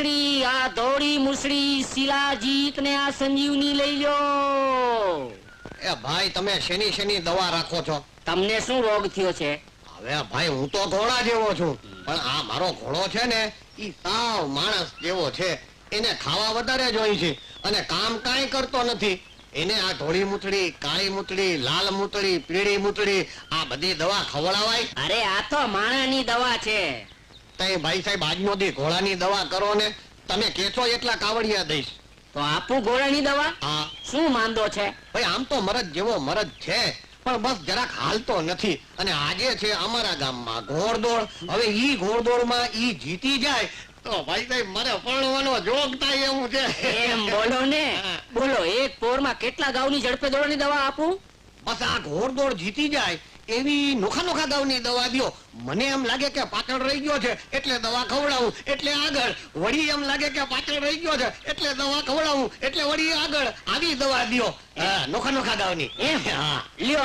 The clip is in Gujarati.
મુસડી આ ધોળી મુસળી શિલાજીત ને આ સંજીવની લઈ લો. એ ભાઈ તમે શેની શેની દવા રાખો છો? તમને શું રોગ થયો છે? હવે ભાઈ હું તો ઘોડા જેવો છું. પણ આ મારો ઘોડો છે ને ઈ સાવ માણસ જેવો છે. એને ખાવા વધારે જોઈ છે. અને કામ કાંઈ કરતો નથી. એને આ ધોળી મૂતળી કાળી મૂતળી લાલ મૂતળી પીળી મૂતળી આ બધી દવા ખવડાવાય. અરે આ તો માણાની દવા છે. ભાઈ સાહેબ આજનો દી ઘોડાની દવા કરો ને તમે કેસો એટલા કાવડિયા દઈશ. તો આપું ઘોડાની દવા? હા. શું માંદો છે? ભાઈ આમ તો મરદ જેવો મરદ છે પણ બસ જરાક હાલતો નથી. અને આજે છે અમારા ગામમાં ઘોડદોડ. હવે ઈ ઘોડદોડમાં ઈ જીતી જાય તો ભાઈ સાહેબ મને પરણવાનો જોગ થાય એવું છે. એમ બોલો ને. બોલો એક પોરમાં કેટલા ગાઉની ઝડપે દોડની દવા આપું? બસ આ ઘોડદોડ જીતી જાય એવી નોખા નોખા દાવની દવા દો. મને એમ લાગે કે પાછળ રહી ગયો છે એટલે દવા ખવડાવું એટલે આગળ. વળી એમ લાગે કે પાછળ રહી ગયો છે એટલે દવા ખવડાવું એટલે વળી આગળ. આવી દવા દો. હા, નોખા નોખા દાવની. હા. લ્યો.